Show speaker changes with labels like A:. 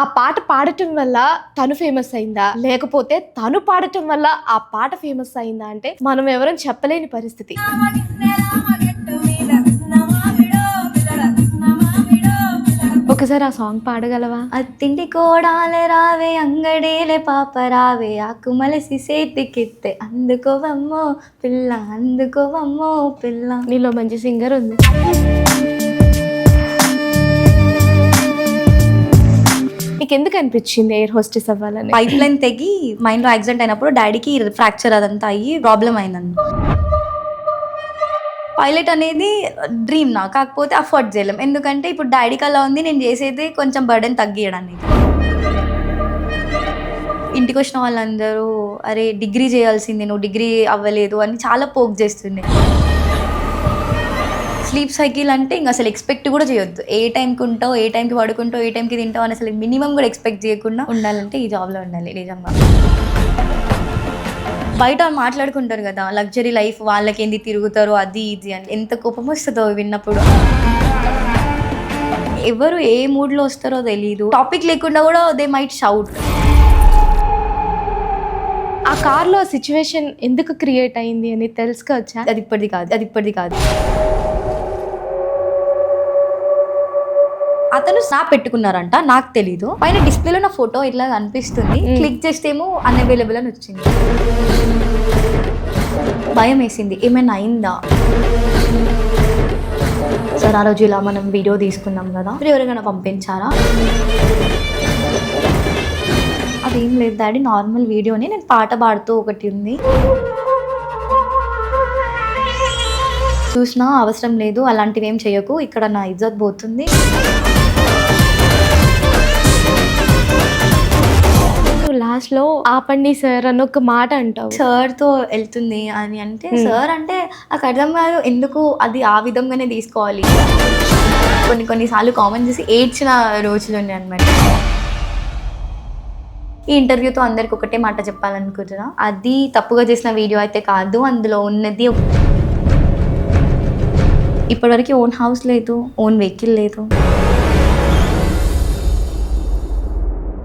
A: ఆ పాట పాడటం వల్ల తను ఫేమస్ అయిందా? లేకపోతే తను పాడటం వల్ల ఆ పాట ఫేమస్ అయిందా అంటే మనం ఎవరం చెప్పలేని పరిస్థితి. ఒకసారి ఆ సాంగ్ పాడగలవా?
B: అత్తింటి కోడాలే రావే అంగడేలే పాప రావే ఆకుమలసి సేతికిత్తే అందుకోవమ్మో పిల్ల అందుకోవమ్మో పిల్ల.
A: నీలో మంచి సింగర్ ఉంది. నీకు ఎందుకు అనిపించింది ఎయిర్ హోస్టెస్ అవ్వాలని?
B: పైప్ లైన్ తెగి మైండ్లో యాక్సిడెంట్ అయినప్పుడు డాడీకి ఫ్రాక్చర్ అదంతా అయ్యి ప్రాబ్లం అయిందండి. పైలట్ అనేది డ్రీమ్ నా కాకపోతే అఫోర్డ్ చేయలేం. ఎందుకంటే ఇప్పుడు డాడీకి అలా ఉంది నేను చేసేది కొంచెం బర్డెన్ తగ్గియడానికి. ఇంటికి వచ్చిన వాళ్ళందరూ అరే డిగ్రీ చేయాల్సింది నువ్వు డిగ్రీ అవ్వలేదు అని చాలా పోక్ చేస్తుండే. స్లీప్ సైకిల్ అంటే ఇంకా అసలు ఎక్స్పెక్ట్ కూడా చేయొద్దు. ఏ టైంకి ఉంటావు ఏ టైంకి పడుకుంటావు ఏ టైంకి తింటావు అని అసలు మినిమం కూడా ఎక్స్పెక్ట్ చేయకుండా ఉండాలంటే ఈ జాబ్లో ఉండాలి నిజంగా. బయట మాట్లాడుకుంటారు కదా లగ్జరీ లైఫ్ వాళ్ళకి ఏంది తిరుగుతారు అది ఇది అని. ఎంత కోపం వస్తుందో విన్నప్పుడు. ఎవరు ఏ మూడ్లో వస్తారో తెలియదు టాపిక్ లేకుండా కూడా దే మైట్ షౌట్.
A: ఆ కార్లో సిచ్యువేషన్ ఎందుకు క్రియేట్ అయింది అని తెలుసుకోవచ్చా?
B: అది ఇప్పటిది కాదు అది ఇప్పటిది కాదు. అతను స్నాప్ పెట్టుకున్నారంట నాకు తెలీదు. పైన డిస్ప్లేలో నా ఫోటో ఇట్లా కనిపిస్తుంది. క్లిక్ చేస్తేమో అన్అవైలబుల్ అని వచ్చింది. భయం వేసింది. ఏమైనా అయిందా? సార్ ఆ రోజు ఇలా మనం వీడియో తీసుకున్నాం కదా. మీరు ఎవరికైనా పంపించారా? అదేం లేదు డాడీ నార్మల్ వీడియోని నేను పాట పాడుతూ ఒకటి ఉంది. చూసినా అవసరం లేదు. అలాంటివి ఏం చేయకు. ఇక్కడ నా ఇజ్జత్ పోతుంది.
A: లాస్ట్లో ఆపండి సార్ అని ఒక మాట అంటావు.
B: సార్తో వెళ్తుంది అని అంటే సార్ అంటే నాకు అర్థం కాదు ఎందుకు అది ఆ విధంగానే తీసుకోవాలి? కొన్ని కొన్నిసార్లు కామెంట్ చేసి ఏడ్చిన రోజులు ఉన్నాయి అనమాట ఈ ఇంటర్వ్యూతో అందరికి ఒకటే మాట చెప్పాలనుకుంటున్నా. అది తప్పుగా చేసిన వీడియో అయితే కాదు అందులో ఉన్నది ఇప్పటివరకు ఓన్ హౌస్ లేదు ఓన్ వెహికల్ లేదు.